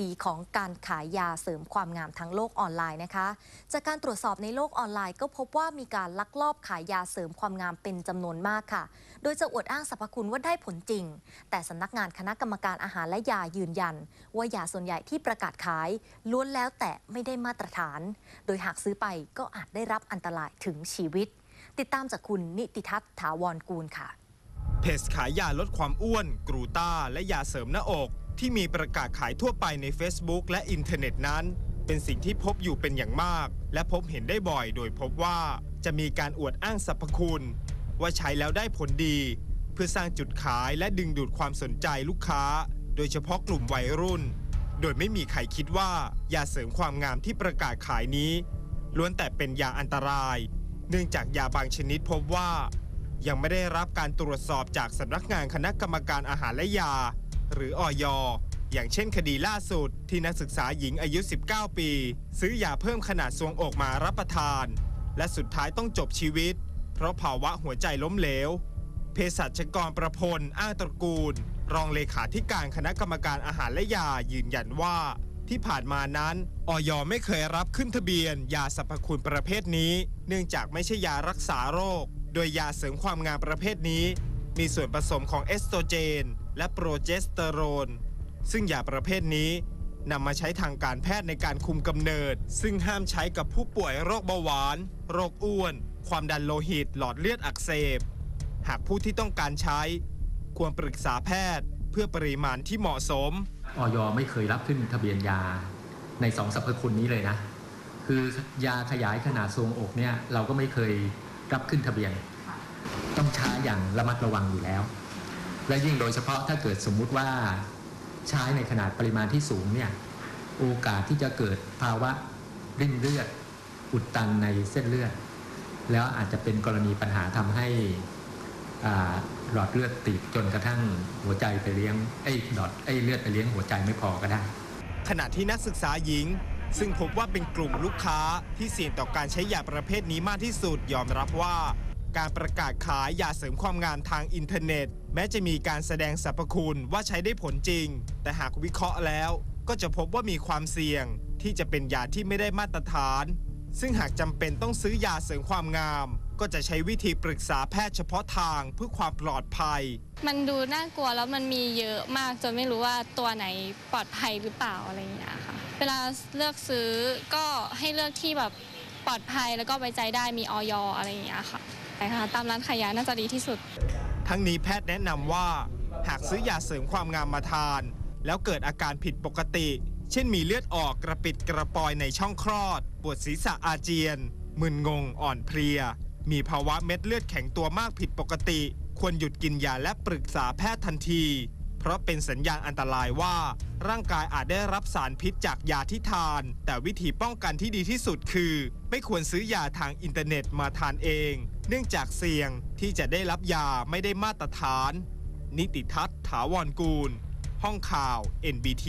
ดีของการขายยาเสริมความงามทางโลกออนไลน์นะคะ จากการตรวจสอบในโลกออนไลน์ ก็พบว่ามีการลักลอบขายยาเสริมความงามเป็นจำนวนมากค่ะ โดยจะอวดอ้างสรรพคุณว่าได้ผลจริง แต่สำนักงานคณะกรรมการอาหารและยายืนยัน ว่ายาส่วนใหญ่ที่ประกาศขายล้วนแล้วแต่ไม่ได้มาตรฐาน โดยหากซื้อไปก็อาจได้รับอันตรายถึงชีวิต ติดตามจากคุณนิติทัศน์ถาวรกูลค่ะเพจขายยาลดความอ้วน กรูต้า และยาเสริมหน้าอก ที่มีประกาศขายทั่วไปใน Facebook และอินเทอร์เน็ตนั้น เป็นสิ่งที่พบอยู่เป็นอย่างมาก และพบเห็นได้บ่อยโดยพบว่าจะมีการอวดอ้างสรรพคุณ ว่าใช้แล้วได้ผลดี เพื่อสร้างจุดขายและดึงดูดความสนใจลูกค้า โดยเฉพาะกลุ่มวัยรุ่น โดยไม่มีใครคิดว่ายาเสริมความงามที่ประกาศขายนี้ ล้วนแต่เป็นยาอันตราย เนื่องจากยาบางชนิดพบว่า ยังไม่ได้รับการตรวจสอบจากสำนักงานคณะกรรมการอาหารและยา หรืออยอย่างเช่นคดีล่าสุดที่นักศึกษาหญิงอายุ 19 ปี ซื้อยาเพิ่มขนาดทรวงอกมารับประทาน และสุดท้ายต้องจบชีวิต เพราะภาวะหัวใจล้มเหลวเภสัชกรประพลอ้างตระกูล รองเลขาธิการคณะกรรมการอาหารและยายืนยันว่า ที่ผ่านมานั้นออยไม่เคยรับขึ้นทะเบียน ยาสรรพคุณประเภทนี้ เนื่องจากไม่ใช่ยารักษาโรค โดยยาเสริมความงามประเภทนี้ มีส่วนผสมของเอสโตรเจน และโปรเจสเตอโรน ซึ่งยาประเภทนี้นำมาใช้ทางการแพทย์ในการคุมกำเนิด ซึ่งห้ามใช้กับผู้ป่วยโรคเบาหวาน โรคอ้วน ความดันโลหิต หลอดเลือดอักเสบ หากผู้ที่ต้องการใช้ ควรปรึกษาแพทย์ เพื่อปริมาณที่เหมาะสมออยไม่เคยรับขึ้นทะเบียนยาในสองสรรพคุณนี้เลยนะ คือยาขยายขนาดทรงอกเนี่ยเราก็ไม่เคยรับขึ้นทะเบียน ต้องใช้อย่างระมัดระวังอยู่แล้ว และยิ่งโดยเฉพาะถ้าเกิดสมมุติว่าใช้ในขนาดปริมาณที่สูงเนี่ยโอกาสที่จะเกิดภาวะริ่มเลือด อุดตันในเส้นเลือด แล้วอาจจะเป็นกรณีปัญหาทำให้หลอดเลือดตีบจนกระทั่งหัวใจไปเลี้ยงไอ้หลอดไอ้เลือดไปเลี้ยงหัวใจไม่พอก็ได้ ขณะที่นักศึกษาหญิง ซึ่งพบว่าเป็นกลุ่มลูกค้าที่เสี่ยงต่อการใช้ยาประเภทนี้มากที่สุดยอมรับว่า การประกาศขายยาเสริมความงามทางอินเทอร์เน็ต แม้จะมีการแสดงสรรพคุณว่าใช้ได้ผลจริง แต่หากวิเคราะห์แล้ว ก็จะพบว่ามีความเสี่ยง ที่จะเป็นยาที่ไม่ได้มาตรฐาน ซึ่งหากจำเป็นต้องซื้อยาเสริมความงาม ก็จะใช้วิธีปรึกษาแพทย์เฉพาะทางเพื่อความปลอดภัย มันดูน่ากลัวแล้วมันมีเยอะมากจนไม่รู้ว่าตัวไหนปลอดภัยหรือเปล่าอะไรอย่างเงี้ยค่ะเวลาเลือกซื้อก็ให้เลือกที่แบบปลอดภัยแล้วก็ไว้ใจได้มีออยอะไรอย่างเงี้ยค่ะ ใช่ค่ะตามร้านขายยาน่าจะดีที่สุด ทั้งนี้แพทย์แนะนำว่า หากซื้อยาเสริมความงามมาทาน แล้วเกิดอาการผิดปกติ เช่นมีเลือดออกกระปิดกระปอยในช่องคลอด ปวดศีรษะอาเจียน มึนงงอ่อนเพลีย มีภาวะเม็ดเลือดแข็งตัวมากผิดปกติ ควรหยุดกินยาและปรึกษาแพทย์ทันที เพราะเป็นสัญญาณอันตรายว่า ร่างกายอาจได้รับสารพิษจากยาที่ทาน แต่วิธีป้องกันที่ดีที่สุดคือ ไม่ควรซื้อยาทางอินเทอร์เน็ตมาทานเอง เนื่องจากเสี่ยงที่จะได้รับยาไม่ได้มาตรฐาน นิติทัศน์ถาวรกูล ห้องข่าว NBT